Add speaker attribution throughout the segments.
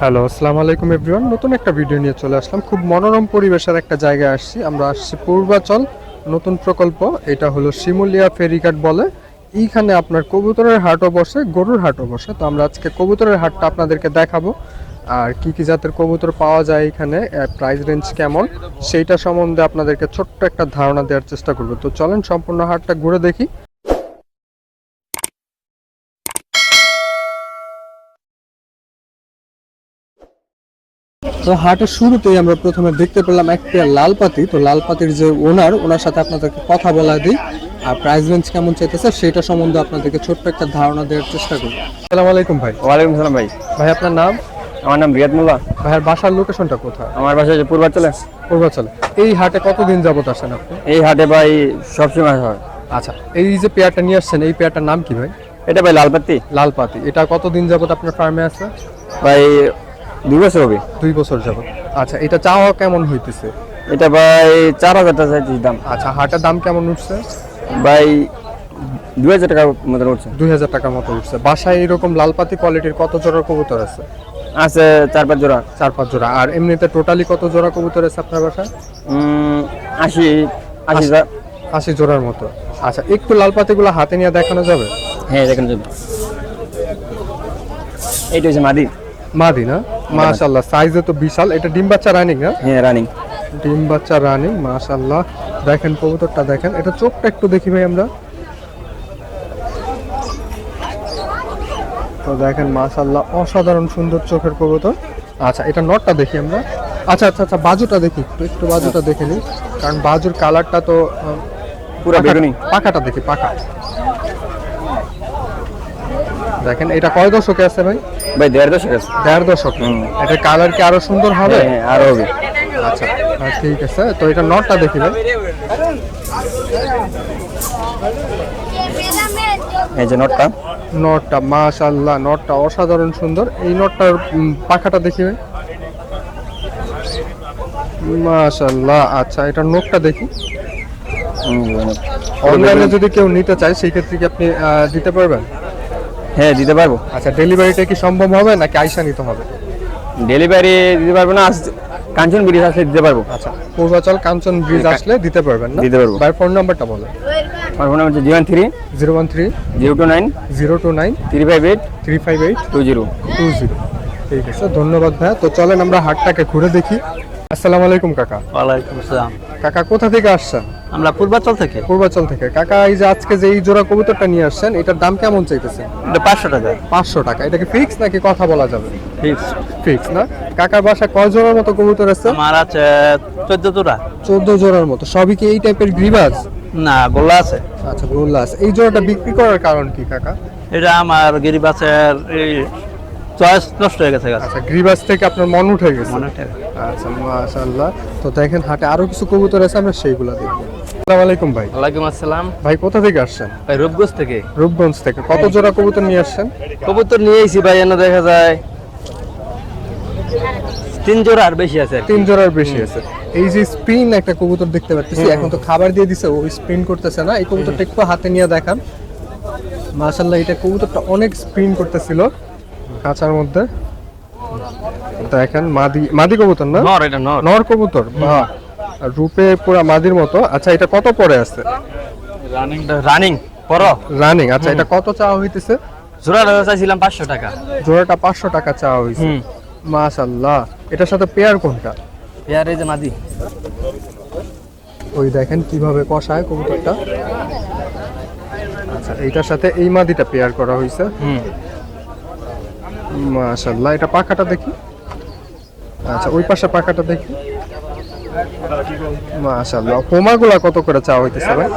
Speaker 1: Hello আসসালামু আলাইকুম everyone নতুন একটা ভিডিও নিয়ে চলে আসলাম। খুব মনোরম পরিবেশের একটা জায়গায় আসছি। আমরা আসছি পূর্বাচল। নতুন প্রকল্প, এটা হলো শিমুলিয়া ফেরিঘাট বলে। এইখানে আপনার কবুতরের হাটও বসে, গরুর হাটও বসে। তো আমরা আজকে কবুতরের হাটটা আপনাদেরকে দেখাবো। আর কি কি জাতের কবুতর পাওয়া যায় এখানে প্রাইস রেঞ্জ কেমন, সেইটা সম্বন্ধে আপনাদেরকে ছোট্ট একটা ধারণা দেওয়ার চেষ্টা করব। তো চলেন, সম্পূর্ণ হাটটা ঘুরে দেখি। তো হাটের শুরুতেই আমরা প্রথমে দেখতে পেলাম একটা লাল পাতি। তো লাল পাতির যে ওনার ওনার সাথে আপনাদেরকে কথা বলা দিই। আর প্রাইস রেঞ্জ কেমন চাইতেছে সেটা সম্বন্ধে আপনাদেরকে ছোট্ট একটা ধারণা দেওয়ার চেষ্টা করি। আসসালামু আলাইকুম ভাই।
Speaker 2: ওয়ালাইকুম সালাম ভাই।
Speaker 1: ভাই আপনার নাম?
Speaker 2: আমার নাম রিয়াদ মোল্লা।
Speaker 1: ভাইয়ের বাসার লোকেশনটা কোথায়?
Speaker 2: আমার বাসা হচ্ছে পূর্বাচলে।
Speaker 1: পূর্বাচলে। এই হাটে কতদিন যাবত আসেন আপনি?
Speaker 2: এই হাটে ভাই সবসময় হয়।
Speaker 1: আচ্ছা এই যে পেয়ারটা নিয়ে আসছেন এই পেয়ারটার নাম কি ভাই?
Speaker 2: এটা ভাই
Speaker 1: লালপাতি লালপাতি এটা কতদিন যাবত আপনার ফার্মে আছে?
Speaker 2: ভাই দুই বছর হবে।
Speaker 1: দুই বছর যাবত আচ্ছা এটা চাওয়া কেমন হইতেছে?
Speaker 2: এটা ভাই চার হাজার টাকা চাইছি দাম।
Speaker 1: আচ্ছা হাটের দাম কেমন উঠছে?
Speaker 2: ভাই দুই হাজার টাকার মতো উঠছে।
Speaker 1: দুই হাজার টাকার মতো উঠছে। বাসায় এরকম লাল পাতি কোয়ালিটির কত জোড়া কবুতর আছে?
Speaker 2: আছে চার পাঁচ জোড়া।
Speaker 1: চার পাঁচ জোড়া। আর এমনিতে টোটালি কত জোড়া কবুতর আছে আপনার বাসায়?
Speaker 2: আশি আশি
Speaker 1: আশি জোড়ার মতো। আচ্ছা একটু লাল পাতিগুলো হাতে নিয়ে দেখানো যাবে?
Speaker 2: হ্যাঁ দেখেন যাবে। এইটা হচ্ছে মাদি।
Speaker 1: মাদি না? মাশাল্লাহ সাইজে তো বিশাল। এটা ডিম বাচ্চা রানিং না?
Speaker 2: হ্যাঁ রানিং
Speaker 1: ডিম বাচ্চা রানিং মাশাল্লাহ দেখেন কবুতরটা দেখেন। এটা চোখটা একটু দেখি ভাই আমরা। তো দেখেন মাশাল্লাহ অসাধারণ সুন্দর চোখের কবুতর। আচ্ছা এটা নটটা দেখি আমরা। আচ্ছা আচ্ছা আচ্ছা বাজুটা দেখি একটু একটু বাজুটা দেখে নিই কারণ বাজুর কালারটা তো
Speaker 2: পুরো বেগুনি।
Speaker 1: পাখাটা দেখি পাখা। দেখেন এটা কয় দশকে আছে ভাই?
Speaker 2: ভাই দেড় দশক আছে।
Speaker 1: দেড় দশক। এটা কালার কি আরও সুন্দর হবে?
Speaker 2: হ্যাঁ হ্যাঁ, আরও হবে।
Speaker 1: আচ্ছা ঠিক আছে। তো এটা নটটা দেখি ভাই।
Speaker 2: এই যে নটটা।
Speaker 1: নটটা মাশাল্লাহ নটটা অসাধারণ সুন্দর। এই নটটার পাখাটা দেখি ভাই। মাশাল্লাহ আচ্ছা এটা নোকটা দেখি। অনলাইনে যদি কেউ নিতে চায় সেই ক্ষেত্রে কি আপনি দিতে পারবেন?
Speaker 2: হ্যাঁ দিতে পারব।
Speaker 1: আচ্ছা ডেলিভারিটা কি সম্ভব হবে নাকি আইসা নিতে হবে?
Speaker 2: ডেলিভারি দিতে পারব না আস- কাঞ্চন ব্রিজ আসলে দিতে পারব।
Speaker 1: আচ্ছা পূর্বাচল কাঞ্চন ব্রিজ আসলে দিতে পারবেন না?
Speaker 2: দিতে পারব।
Speaker 1: ভাই ফোন নাম্বারটা বলেন।
Speaker 2: আমার ফোন নাম্বার হচ্ছে zero three
Speaker 1: zero one three
Speaker 2: zero two nine
Speaker 1: zero two nine
Speaker 2: three five eight
Speaker 1: three five eight
Speaker 2: two zero.
Speaker 1: Two zero. ঠিক আছে ধন্যবাদ ভাইয়া তো চলেন আমরা হাটটাকে ঘুরে দেখি। আসসালামু আলাইকুম কাকা।
Speaker 3: ওয়ালাইকুম আসসালাম।
Speaker 1: কাকা কোথা থেকে আসছেন?
Speaker 3: আমরা পূর্বাচল থেকে।
Speaker 1: পূর্বাচল থেকে। কাকা এই যে আজকে যে এই জোড়া কবুতরটা নিয়ে আসছেন এটার দাম কেমন চাইতেছেন
Speaker 3: এটা পাঁচশো টাকা।
Speaker 1: পাঁচশো টাকা। এটা কি ফিক্স নাকি কথা বলা যাবে?
Speaker 3: ফিক্স
Speaker 1: ফিক্স না? কাকার বাসায় কয় জোড়ার মতো কবুতর আছে?
Speaker 3: আমার আছে চোদ্দ জোড়া।
Speaker 1: চোদ্দ জোড়ার মতো। সবই কি এই টাইপের গ্রিবাজ
Speaker 3: না গোল্লা আছে।
Speaker 1: আচ্ছা গোল্লা আছে। এই জোড়াটা বিক্রি করার কারণ কি কাকা?
Speaker 3: এটা আমার গিরিবাসের চয়েস নষ্ট হয়ে গেছে
Speaker 1: আচ্ছা গ্রিবাজ থেকে আপনার মন উঠে গেছে।
Speaker 3: মনে টাকা
Speaker 1: আচ্ছা মাশাআল্লাহ। তো দেখেন হাটে আরও কিছু কবুতর আছে আমরা সেইগুলা দেখব। আসসালামু আলাইকুম ভাই।
Speaker 3: ওয়ালাইকুম আসসালাম।
Speaker 1: ভাই কোথা থেকে আসছেন?
Speaker 3: ভাই রূপগঞ্জ থেকে।
Speaker 1: রূপগঞ্জ থেকে। কত জোড়া কবুতর নিয়ে আসছেন?
Speaker 3: কবুতর নিয়ে এসেছি ভাই এনে দেখা যায়। তিন জোড়া আর বেশি আছে।
Speaker 1: তিন জোড়ার বেশি আছে। এই যে স্পিন একটা কবুতর দেখতে পাচ্ছি এখন তো খাবার দিয়ে দিছে ও স্পিন করতেছে না। এই কবুতরটা একটু হাতে নিয়ে দেখান। মাশাআল্লাহ এটা কবুতরটা অনেক স্পিন করতেছিল কাঁচার মধ্যে। দেখেন মাদি মাদি কবুতর না?
Speaker 3: নর এটা নর।
Speaker 1: নর কবুতর বাহ। রূপে পুরা মাদির মতো। আচ্ছা এটা কত পরে আছে?
Speaker 3: রানিং রানিং পর।
Speaker 1: রানিং আচ্ছা এটা কত চাওয়া হইতেছে?
Speaker 3: জোড়া চাইছিলাম পাঁচশো টাকা।
Speaker 1: জোড়াটা পাঁচশো টাকা চাওয়া হয়েছে
Speaker 3: হুম।
Speaker 1: মাশাল্লাহ এটার সাথে পেয়ার কোনটা?
Speaker 3: পেয়ার এই যে মাদি।
Speaker 1: ওই দেখেন কীভাবে কষায় কবুতরটা। আচ্ছা এইটার সাথে এই মাদিটা পেয়ার করা হয়েছে
Speaker 3: হুম।
Speaker 1: মাশাল্লাহ এটা পাখাটা দেখি। আচ্ছা ওই পাশে পাখাটা দেখি। হোমাগুলা কত করে চাওয়া হইতেছে ভাই?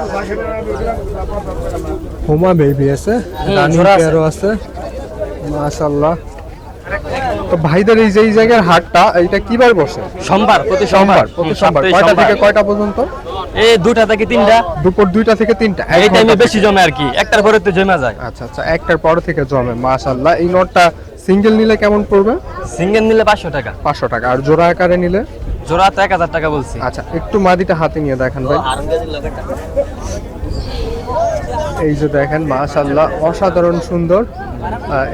Speaker 1: হোমা বেবি আছে রানী
Speaker 3: আছে।
Speaker 1: পেয়ারও আছে। মাশাল্লাহ তো ভাইদের এই যে এই জায়গার হাটটা এইটা কিবার বসে?
Speaker 3: সোমবার প্রতি
Speaker 1: সোমবার। প্রতি সোমবার। কয়টা থেকে কয়টা পর্যন্ত?
Speaker 3: এই দুটা থেকে তিনটা।
Speaker 1: দুপুর দুইটা থেকে তিনটা
Speaker 3: এই টাইমে বেশি জমে আর কি। একটার পরে তো জমে যায়।
Speaker 1: আচ্ছা আচ্ছা একটার পর থেকে জমে মাশাল্লাহ এই নোটটা সিঙ্গেল নিলে কেমন পড়বে?
Speaker 3: সিঙ্গেল নিলে পাঁচশো টাকা।
Speaker 1: পাঁচশো টাকা। আর জোড়া আকারে নিলে?
Speaker 3: জোড়া তো এক হাজার টাকা বলছি।
Speaker 1: আচ্ছা একটু মাদিটা হাতে নিয়ে দেখেন ভাই। এই যে দেখেন মাশাল্লাহ অসাধারণ সুন্দর।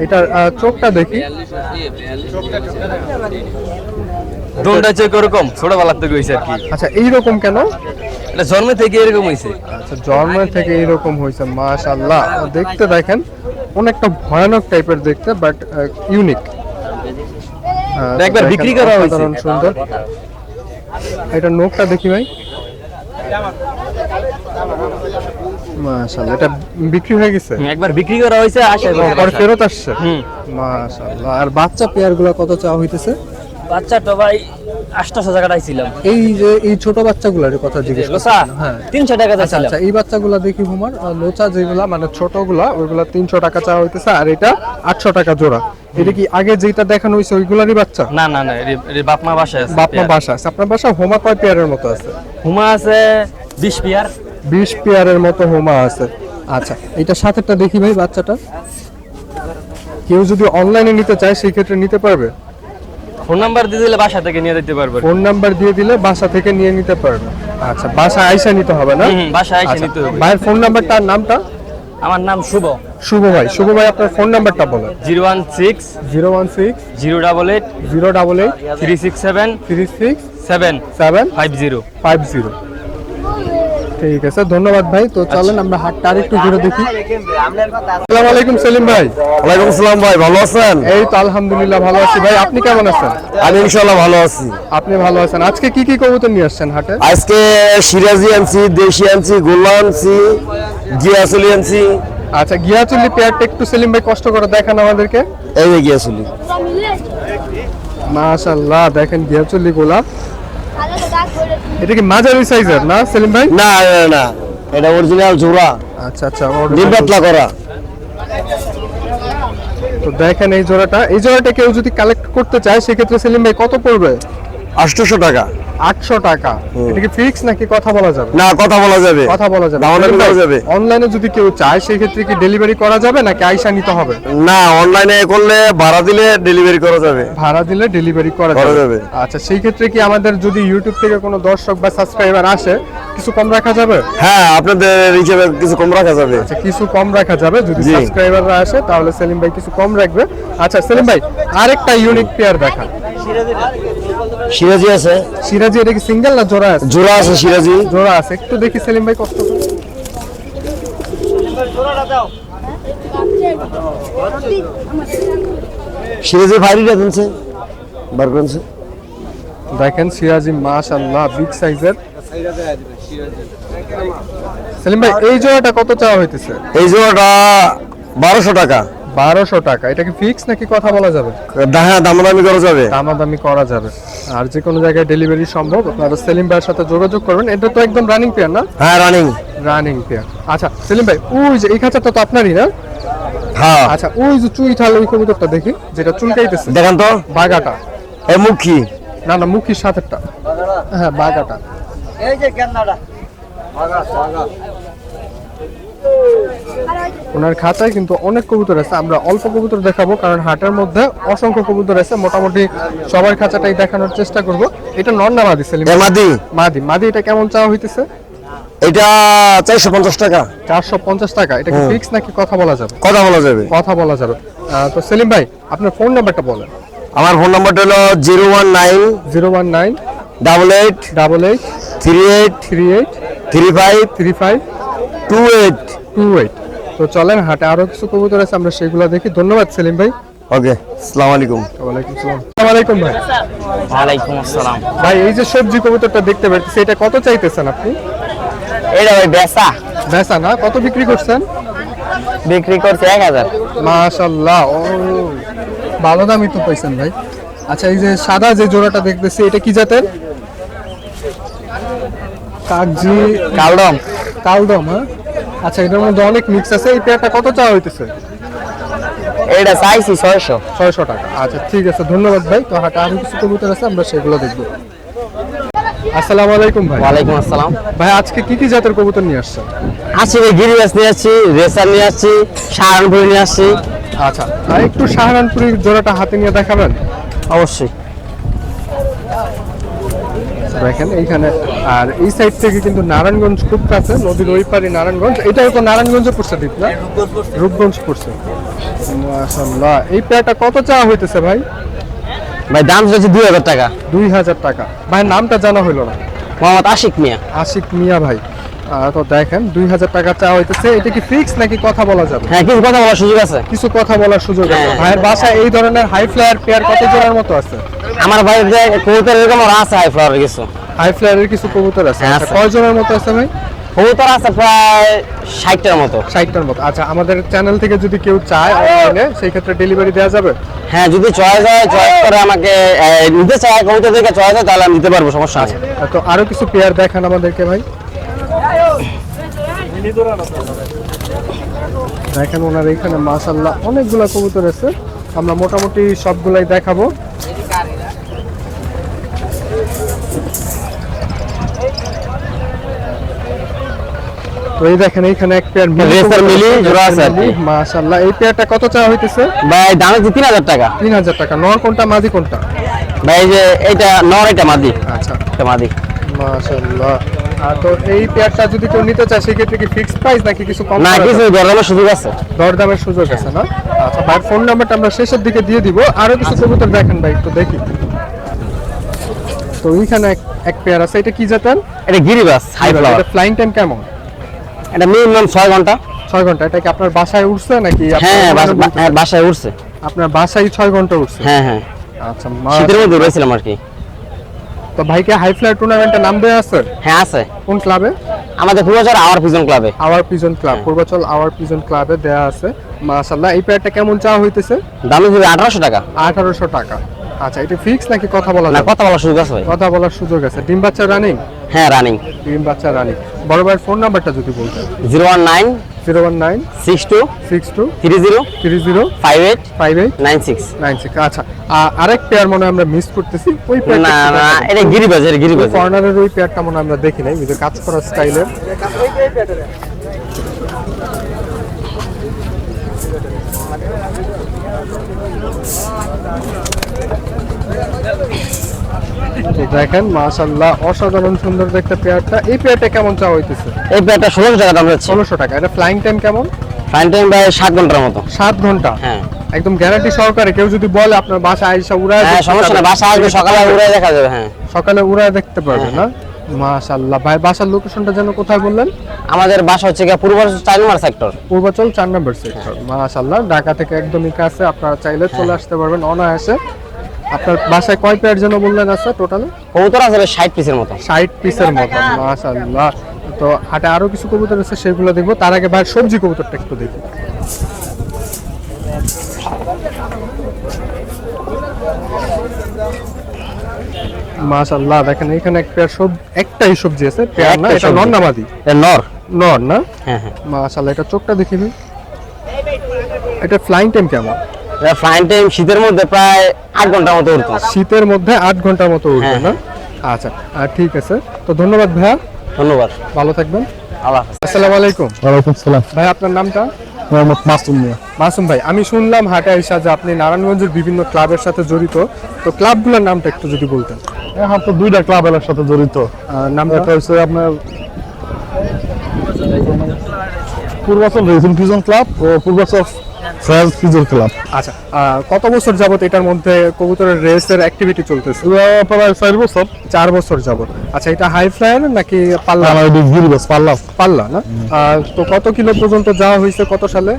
Speaker 1: এটার চোখটা দেখি।
Speaker 2: দোলটা হচ্ছে ওরকম ছোটবেলার থেকে হয়েছে আর কি।
Speaker 1: আচ্ছা এইরকম কেন?
Speaker 2: এটা জন্ম থেকে এরকম হয়েছে
Speaker 1: আচ্ছা জন্ম থেকে এইরকম হয়েছে মাশাল্লাহ দেখতে দেখেন অনেকটা ভয়ানক টাইপের দেখতে বাট ইউনিক
Speaker 2: একবার বিক্রি করা হয়েছে।
Speaker 1: সুন্দর। এটা নোকটা দেখি ভাই। মাশাল্লাহ এটা বিক্রি হয়ে গেছে?
Speaker 2: একবার বিক্রি করা হয়েছে আসে
Speaker 1: পরে ফেরত আসছে?
Speaker 2: হুম।
Speaker 1: মাশাল্লাহ আর বাচ্চা পেয়ারগুলো কত চাওয়া হইতেছে?
Speaker 2: বাচ্চাটা ভাই আটশো টাকা চাইছিলাম।
Speaker 1: এই যে এই ছোট বাচ্চাগুলোর কথা জিজ্ঞেস করছি। হ্যাঁ।
Speaker 2: তিনশো টাকা
Speaker 1: আচ্ছা আচ্ছা এই বাচ্চাগুলা দেখি হুমার লোচা যেগুলা মানে ছোটগুলা ওইগুলা তিনশো টাকা চাওয়া হইতেছে আর এটা আটশো টাকা জোড়া। এটা কি আগে যেটা দেখানো হয়েছে ওইগুলারই বাচ্চা?
Speaker 2: না না না বাপ মা বাসায় আছে
Speaker 1: বাপমা বাসা আছে। আপনার বাসা হোমা কয় পেয়ারের মতো আছে?
Speaker 2: হুমা আছে বিশ পিয়ার।
Speaker 1: বিশ পেয়ারের মতো হোমা আছে। আচ্ছা এটা সাথেরটা দেখি ভাই বাচ্চাটা। কেউ যদি অনলাইনে নিতে চায় সেই ক্ষেত্রে নিতে পারবে।
Speaker 2: ফোন নাম্বার দিয়ে দিলে বাসা থেকে নিয়ে দিতে পারব।
Speaker 1: ফোন নাম্বার দিয়ে দিলে বাসা থেকে নিয়ে নিতে পারবে। আচ্ছা বাসা আইসা নিতে হবে না?
Speaker 2: হুম, বাসায়
Speaker 1: আচ্ছা,
Speaker 2: নিতে হবে।
Speaker 1: ভাইয়ের ফোন নাম্বারটা নামটা?
Speaker 2: আমার নাম শুভ।
Speaker 1: শুভ ভাই শুভ ভাই আপনার ফোন নাম্বারটা বলেন।
Speaker 2: Zero one six
Speaker 1: zero one six
Speaker 2: zero double eight
Speaker 1: zero double eight
Speaker 2: three six seven
Speaker 1: three six
Speaker 2: seven
Speaker 1: seven
Speaker 2: five zero.
Speaker 1: Five zero. ঠিক আছে ধন্যবাদ ভাই। তো চলেন আমরা হাটটা আরেকটু ঘুরে দেখি। আসসালামু আলাইকুম সেলিম ভাই।
Speaker 4: ওয়ালাইকুম আসসালাম ভাই ভালো আছেন?
Speaker 1: এই তো আলহামদুলিল্লাহ ভালো আছি ভাই। আপনি কেমন আছেন?
Speaker 4: আমি ইনশাল্লাহ ভালো আছি।
Speaker 1: আপনি ভালো আছেন। আজকে কি কি কবুতর নিয়ে আসছেন হাটে?
Speaker 4: আজকে সিরাজি আনছি দেশি আনছি গোল্লা আনছি গিয়াসলি আনছি।
Speaker 1: আচ্ছা গিয়াচুল্লি পেয়ারটা একটু সেলিম ভাই কষ্ট করে দেখান আমাদেরকে।
Speaker 4: এই যে গিয়াসলি
Speaker 1: মাশাআল্লাহ দেখেন গিয়াচুল্লি গোলাপ। এটা কি মাঝারি সাইজের না সেলিম ভাই?
Speaker 4: না না, না এটা অরিজিনাল জোড়া
Speaker 1: আচ্ছা আচ্ছা
Speaker 4: ডিম পাতলা করা।
Speaker 1: তো দেখেন এই জোড়াটা। এই জোড়াটা কেউ যদি কালেক্ট করতে চায় সেক্ষেত্রে সেলিম ভাই কত পড়বে?
Speaker 4: আটশোশো টাকা।
Speaker 1: আটশো টাকা। এটা কি ফিক্স নাকি কথা বলা যাবে?
Speaker 4: না কথা বলা যাবে।
Speaker 1: কথা বলা যাবে।
Speaker 4: করা যাবে।
Speaker 1: অনলাইনে যদি কেউ চায় সেক্ষেত্রে কি ডেলিভারি করা যাবে নাকি আইসা নিতে হবে?
Speaker 4: না অনলাইনে করলে ভাড়া দিলে ডেলিভারি করা যাবে।
Speaker 1: ভাড়া দিলে ডেলিভারি করা যাবে। আচ্ছা সেই ক্ষেত্রে কি আমাদের যদি ইউটিউব থেকে কোনো দর্শক বা সাবস্ক্রাইবার আসে কিছু কম রাখা যাবে?
Speaker 4: হ্যাঁ আপনাদের হিসেবে কিছু কম রাখা যাবে।
Speaker 1: আচ্ছা কিছু কম রাখা যাবে। যদি সাবস্ক্রাইবাররা আসে তাহলে সেলিম ভাই কিছু কম রাখবে। আচ্ছা সেলিম ভাই আরেকটা ইউনিক পেয়ার দেখা
Speaker 4: সিরাজি আছে।
Speaker 1: সিরাজি এটা কি সিঙ্গেল না জোড়া আছে?
Speaker 4: জোড়া আছে সিরাজি
Speaker 1: জোড়া আছে। একটু দেখি সেলিম ভাই কষ্ট করে।
Speaker 4: সিরাজি ভাইরিটা কিনছে বার করেছে।
Speaker 1: দেখেন সিরাজি মাশাআল্লাহ বিগ সাইজের সেলিম ভাই এই জোড়াটা কত চাওয়া হইতেছে?
Speaker 4: এই জোড়াটা বারোশো টাকা।
Speaker 1: বারোশো টাকা। এটা কি ফিক্স নাকি কথা বলা যাবে?
Speaker 4: হ্যাঁ দামাদামি করা যাবে।
Speaker 1: দামাদামি করা যাবে। আর যে কোনো জায়গায় ডেলিভারি সম্ভব আপনারা সেলিম ভাইয়ের সাথে যোগাযোগ করবেন। এটা তো একদম রানিং পেয়ার না?
Speaker 4: হ্যাঁ রানিং
Speaker 1: রানিং পেয়ার আচ্ছা সেলিম ভাই ওই যে এই খাঁচাটা তো আপনারই না?
Speaker 4: হ্যাঁ।
Speaker 1: আচ্ছা ওই যে চুই ঠাল ওই কবুতরটা দেখি যেটা চুলকাইতেছে।
Speaker 4: দেখেন তো।
Speaker 1: বাগাটা।
Speaker 4: এ মুখী।
Speaker 1: না না মুখির সাথেরটা। হ্যাঁ বাগাটা। ওনার খাঁচায় কিন্তু অনেক কবুতর আছে। আমরা অল্প কবুতর দেখাবো কারণ হাটের মধ্যে অসংখ্য কবুতর আছে। মোটামুটি সবার খাঁচাটাই দেখানোর চেষ্টা করব। এটা নর না মাদি সেলিম?
Speaker 4: মাদি।
Speaker 1: মাদি। মাদি এটা কেমন চাওয়া হইতেছে?
Speaker 4: এটা চারশো পঞ্চাশ টাকা।
Speaker 1: চারশো পঞ্চাশ টাকা। এটা কি ফিক্স নাকি কথা বলা যাবে?
Speaker 4: কথা বলা যাবে।
Speaker 1: কথা বলা যাবে। তো সেলিম ভাই আপনার ফোন নাম্বারটা বলেন।
Speaker 4: আমার ফোন নাম্বারটা হলো zero one nine
Speaker 1: zero one nine
Speaker 4: double eight
Speaker 1: double eight
Speaker 4: three eight
Speaker 1: three eight
Speaker 4: three five
Speaker 1: three five
Speaker 4: two eight
Speaker 1: two eight তো চলেন হাটে আরও কিছু কবুতর আছে আমরা সেগুলো দেখি। ধন্যবাদ সেলিম ভাই।
Speaker 4: ওকে আসসালামু আলাইকুম।
Speaker 1: ওয়ালাইকুম সালাম। আসসালামু আলাইকুম ভাই।
Speaker 2: ওয়ালাইকুম আসসালাম।
Speaker 1: ভাই এই যে সবজি কবুতরটা দেখতে পাচ্ছি এটা কত চাইতেছেন আপনি?
Speaker 2: এটা ভাই বেসা
Speaker 1: বেচা না কত বিক্রি করছেন?
Speaker 2: বিক্রি করছে এক হাজার।
Speaker 1: মাশাল্লাহ ও ভালো দামই তো পাইছেন ভাই। আচ্ছা এই যে সাদা যে জোড়াটা দেখতেছি এটা কি জাতের? কাকজি
Speaker 2: কালদম।
Speaker 1: কালদম হ্যাঁ? আচ্ছা এটার মধ্যে অনেক মিক্স আছে। এই পেয়ারটা কত চাওয়া হইতেছে?
Speaker 2: এটা চাইছি ছয়শো।
Speaker 1: ছয়শো টাকা। আচ্ছা ঠিক আছে ধন্যবাদ ভাই। তো হাটা আরও কিছু কবুতর আছে আমরা সেগুলো দেখব। আসসালামু আলাইকুম ভাই।
Speaker 2: ওয়ালাইকুম আসসালাম।
Speaker 1: ভাই আজকে কি কি জাতের কবুতর নিয়ে আসছেন?
Speaker 2: আছি ভাই গিরিবাস নিয়ে আসছি রেসার নিয়ে আসছি সাহারানপুর নিয়ে আসছি।
Speaker 1: আচ্ছা আর একটু সাহারানপুরি জোড়াটা হাতে নিয়ে দেখাবেন?
Speaker 2: অবশ্যই।
Speaker 1: দেখেন এইখানে। আর এই সাইড থেকে কিন্তু নারায়ণগঞ্জ খুব কাছে নদীর ওই পারে নারায়ণগঞ্জ। এটাও তো নারায়ণগঞ্জে পড়ছে দ্বীপ না? রূপগঞ্জ পড়ছে। মাশাল্লাহ এই পেয়ারটা কত চাওয়া হইতেছে ভাই?
Speaker 2: ভাই দাম হচ্ছে দুই হাজার টাকা।
Speaker 1: দুই হাজার টাকা। ভাই নামটা জানা হইল না।
Speaker 2: মোহাম্মদ আশিক মিয়া।
Speaker 1: আশিক মিয়া ভাই। তো দেখেন দুই হাজার টাকা চাওয়া হইতেছে। এটা কি ফিক্স নাকি কথা বলা যাবে?
Speaker 2: হ্যাঁ কিছু কথা বলার সুযোগ আছে।
Speaker 1: কিছু কথা বলার সুযোগ আছে।
Speaker 2: হ্যাঁ।
Speaker 1: ভাইয়ের বাসায় এই ধরনের হাই ফ্লায়ার পেয়ার কত জোড়ার মতো আছে?
Speaker 2: আমার বাড়িতে কবুতর এরকম আছে হাই ফ্লাওয়ার কিছু।
Speaker 1: হাই ফ্লায়ারের কিছু কবুতর আছে।
Speaker 2: হ্যাঁ,
Speaker 1: আচ্ছা,
Speaker 2: আছে।
Speaker 1: কয় জোড়ার মতো আছে ভাই?
Speaker 2: কবুতর আছে প্রায় ষাটটার মতো।
Speaker 1: ষাটটার মতো। আচ্ছা আমাদের চ্যানেল থেকে যদি কেউ চায় অনলাইনে সেই ক্ষেত্রে ডেলিভারি দেওয়া যাবে?
Speaker 2: হ্যাঁ যদি চয়েস হয় চয়েস করে আমাকে নিতে চায় কবুতর থেকে চয়েস হয় তাহলে আমি নিতে পারব সমস্যা আছে
Speaker 1: তো আরও কিছু পেয়ার দেখান আমাদেরকে ভাই। দেখেন ওনার এখানে মাশাল্লাহ অনেকগুলা কবুতর আছে। আমরা মোটামুটি সবগুলাই দেখাবো। তো এই দেখেন এইখানে এক পেয়ার
Speaker 2: Racer মিলি জোড়া আছে।
Speaker 1: মাশাল্লাহ এই পেয়ারটা কত চাওয়া হইতেছে?
Speaker 2: ভাই দাম হচ্ছে তিন হাজার টাকা।
Speaker 1: তিন হাজার টাকা। নর কোনটা মাদি কোনটা?
Speaker 2: ভাই এই যে এইটা নর এটা মাদি
Speaker 1: আচ্ছা।
Speaker 2: এটা মাদি
Speaker 1: মাশাল্লাহ আর তো এই পেয়ারটা যদি কেউ নিতে চায় সেক্ষেত্রে কি ফিক্সড প্রাইস নাকি কিছু কম
Speaker 2: না কিছু দরদামের সুযোগ আছে।
Speaker 1: দরদামের সুযোগ আছে না? আচ্ছা ভাই ফোন নাম্বারটা আমরা শেষের দিকে দিয়ে দিব। আরও কিছু কবুতর দেখেন ভাই একটু দেখি। তো ওইখানে এক- এক পেয়ার আছে। এটা কি জাতের?
Speaker 2: এটা গিরিবাস হাই ফ্লাওয়ার
Speaker 1: এটা ফ্লাইং টাইম কেমন?
Speaker 2: এটা মিনিমাম ছয় ঘণ্টা।
Speaker 1: ছয় ঘণ্টা এটা কি আপনার বাসায় উঠছে নাকি আপনার
Speaker 2: হ্যাঁ? হ্যাঁ, বাসায় উঠছে।
Speaker 1: আপনার বাসায় ছয় ঘণ্টা উঠছে?
Speaker 2: হ্যাঁ হ্যাঁ।
Speaker 1: আচ্ছা
Speaker 2: শীতের মধ্যে উড়েছিলাম আর কি।
Speaker 1: তো ভাইকে হাই ফ্লাইট টুর্নামেন্টে নাম দেওয়া আছে?
Speaker 2: হ্যাঁ আছে।
Speaker 1: কোন ক্লাবে?
Speaker 2: আমাদের পূর্বচার আওয়ার পিজন ক্লাবে।
Speaker 1: Our pigeon club Purbachal our pigeon ক্লাবে দেয়া আছে। মাশাল্লাহ এই পেয়ারটা কেমন চাওয়া হইতেছে?
Speaker 2: দাম হবে আঠারোশো টাকা।
Speaker 1: আঠারোশো টাকা। আচ্ছা এটা ফিক্স নাকি কথা বলা
Speaker 2: না কথা বলার সুযোগ আছে
Speaker 1: কথা বলার সুযোগ আছে। ডিম বাচ্চা রানিং
Speaker 2: হ্যাঁ রানিং
Speaker 1: ডিম বাচ্চা রানিং বড় ভাইয়ের ফোন নাম্বারটা যদি বলতেন
Speaker 2: zero one nine
Speaker 1: zero one nine
Speaker 2: six two
Speaker 1: six two
Speaker 2: three zero
Speaker 1: three zero
Speaker 2: five eight
Speaker 1: five eight
Speaker 2: nine six
Speaker 1: nine six আচ্ছা আরেক পেয়ার মনে আমরা মিস করতেছি। ওই
Speaker 2: না না এটা গিরিবাজ এটা গিরিবাজ।
Speaker 1: কর্নারের ওই পেয়ারটা মনে আমরা দেখি নাই ওই কাজ করার স্টাইলের দেখেন অসাধারণ সুন্দর পেয়ারটা এই পেয়ারটা কেমন চাওয়া হইতেছে?
Speaker 2: এই ষোলোশো টাকা দাম
Speaker 1: টাকা এটা ফ্লাইং টাইম কেমন?
Speaker 2: ফাইন টাইম সাত ঘণ্টার মতো।
Speaker 1: ঘণ্টা?
Speaker 2: হ্যাঁ।
Speaker 1: একদম গ্যারান্টি সহকারে কেউ যদি বলে আপনার বাসা আইসা উড়ায়
Speaker 2: হ্যাঁ সমস্যা না বাসা আসবে সকালে উড়ে দেখা যাবে হ্যাঁ।
Speaker 1: সকালে উড়ায় দেখতে পারবে না? মাশাল্লাহ ভাই বাসার লোকেশনটা যেন কোথায় বললেন?
Speaker 2: আমাদের বাসা হচ্ছে গিয়ে পূর্ব চার number sector
Speaker 1: Purbachal number sector Dhaka থেকে একদমই কাছে আপনারা চাইলে চলে আসতে পারবেন অনায়াসে। আপনার বাসায় কয় পেয়ার যেন বললেন আছে টোটালে
Speaker 2: কবুতর আছে ষাট পিসের মতো।
Speaker 1: ষাট পিসের মতো মাশাল্লাহ তো হাটে আরও কিছু কবুতর আছে সেগুলো দেখব। তার আগে ভাই সবজি কবুতরটা একটু দেখি। মাশাল্লাহ দেখেন এখানে এক পেয়ার সব একটাই সবজি আছে পেয়ার না এটা নর নামাদি
Speaker 2: এটা নর।
Speaker 1: নর না?
Speaker 2: হ্যাঁ হ্যাঁ।
Speaker 1: মাশাল্লাহ এটা চোখটা দেখি ভাই। এটা ফ্লাইং টাইম কেমন?
Speaker 2: ফাইন টাইম শীতের মধ্যে প্রায় আট ঘণ্টার মতো উঠতো
Speaker 1: শীতের মধ্যে আট ঘণ্টার মতো উঠবে
Speaker 2: হ্যাঁ,
Speaker 1: না? আচ্ছা আর ঠিক আছে। তো ধন্যবাদ ভাইয়া।
Speaker 2: ধন্যবাদ।
Speaker 1: ভালো থাকবেন।
Speaker 2: আল্লাহ
Speaker 1: আসসালামু আলাইকুম।
Speaker 4: ওয়ালাইকুম সালাম।
Speaker 1: ভাই আপনার নামটা?
Speaker 4: মোহাম্মদ মাসুম মিয়া।
Speaker 1: মাসুম ভাই আমি শুনলাম হাটে আইসা যে আপনি নারায়ণগঞ্জের বিভিন্ন ক্লাবের সাথে জড়িত। তো ক্লাবগুলোর নামটা একটু যদি বলতেন।
Speaker 4: তো দুইটা ক্লাব এর সাথে জড়িত।
Speaker 1: নামটা?
Speaker 4: হচ্ছে আপনার পূর্বাচল রেজিং ক্লাব ও পূর্বাচল ফ্রান্স ফিজন ক্লাব
Speaker 1: আচ্ছা কত বছর যাবত এটার মধ্যে কবুতরের রেসের অ্যাক্টিভিটি চলতেছে?
Speaker 4: প্রায় চার বছর।
Speaker 1: চার বছর যাবত আচ্ছা এটা হাই ফ্লায়ার নাকি পাল্লা?
Speaker 4: এটি পারলাম
Speaker 1: পাল্লা। না? তো কত কিলো পর্যন্ত যাওয়া হয়েছে কত সালে?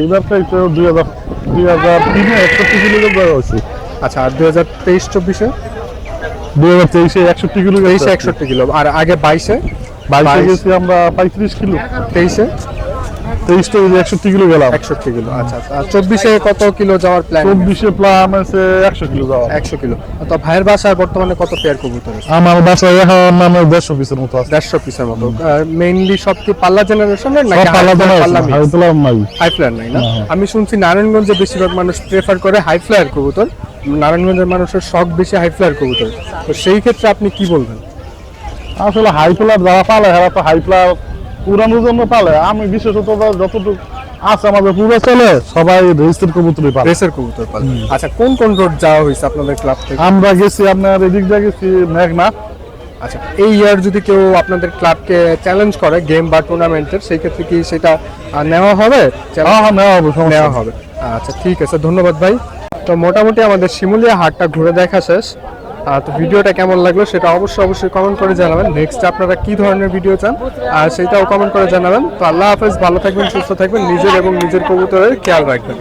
Speaker 4: এইবারটা একটু দুই হাজার দুই হাজার তিনে একষট্টি কিলো দেওয়া হয়েছে।
Speaker 1: আচ্ছা আর দুই হাজার তেইশ চব্বিশে?
Speaker 4: দুই হাজার তেইশে একষট্টি কিলো
Speaker 1: তেইশে একষট্টি কিলো। আর আগে বাইশে
Speaker 4: বাইশে। গেছি আমরা পঁয়ত্রিশ কিলো।
Speaker 1: তেইশে?
Speaker 4: তেইশটা একষট্টি কিলো গেলাম।
Speaker 1: একষট্টি কিলো আচ্ছা আচ্ছা। চব্বিশে কত কিলো যাওয়ার প্ল্যান
Speaker 4: চব্বিশে প্লাম আছে একশো কিলো যাওয়া
Speaker 1: একশো কিলো। তো ভাইয়ের বাসায় বর্তমানে কত পেয়ার কবুতর
Speaker 4: আমার বাসায় এখন আমার দেড়শো পিসের মতো আছে।
Speaker 1: দেড়শো পিসের মতো। মেইনলি সব কি পাল্লা জেনারেশনের নাকি
Speaker 4: পাল্লা তোলার নাই।
Speaker 1: হাই ফ্লায়ার নাই না?
Speaker 4: হ্যাঁ।
Speaker 1: আমি শুনছি নারায়ণগঞ্জে বেশিরভাগ মানুষ প্রেফার করে হাই ফ্লায়ার কবুতর। নারায়ণগঞ্জের মানুষের শখ বেশি হাই ফ্লায়ার কবুতর। তো সেই ক্ষেত্রে আপনি কি বলবেন?
Speaker 4: আসলে হাই ফ্লার যারা পালে এরা তো হাই ফ্লার উড়ানোর জন্য পালে আমি বিশেষত যতটুকু আছে আমাদের পুরো চলে সবাই রেজিস্টার কবুতরই পালে।
Speaker 1: রেসের কবুতর পাল। আচ্ছা কোন কোন রোড যাওয়া হয়েছে আপনাদের ক্লাব থেকে?
Speaker 4: আমরা গেছি আপনার এদিক দিয়ে গেছি মেঘনা।
Speaker 1: আচ্ছা এই ইয়ার যদি কেউ আপনাদের ক্লাবকে চ্যালেঞ্জ করে গেম বা টুর্নামেন্টের সেই ক্ষেত্রে কি সেটা নেওয়া হবে?
Speaker 4: হ্যাঁ হ্যাঁ নেওয়া হবে
Speaker 1: নেওয়া হবে। আচ্ছা ঠিক আছে ধন্যবাদ ভাই। তো মোটামুটি আমাদের শিমুলিয়া হাটটা ঘুরে দেখা শেষ। তো ভিডিওটা কেমন লাগল সেটা অবশ্যই অবশ্যই কমেন্ট করে জানাবেন। নেক্সট আপনারা কি ধরনের ভিডিও চান? আর সেটাও কমেন্ট করে জানাবেন। তো আল্লাহ হাফেজ, ভালো থাকবেন, সুস্থ থাকবেন, নিজের এবং নিজের কবুতরের খেয়াল রাখবেন।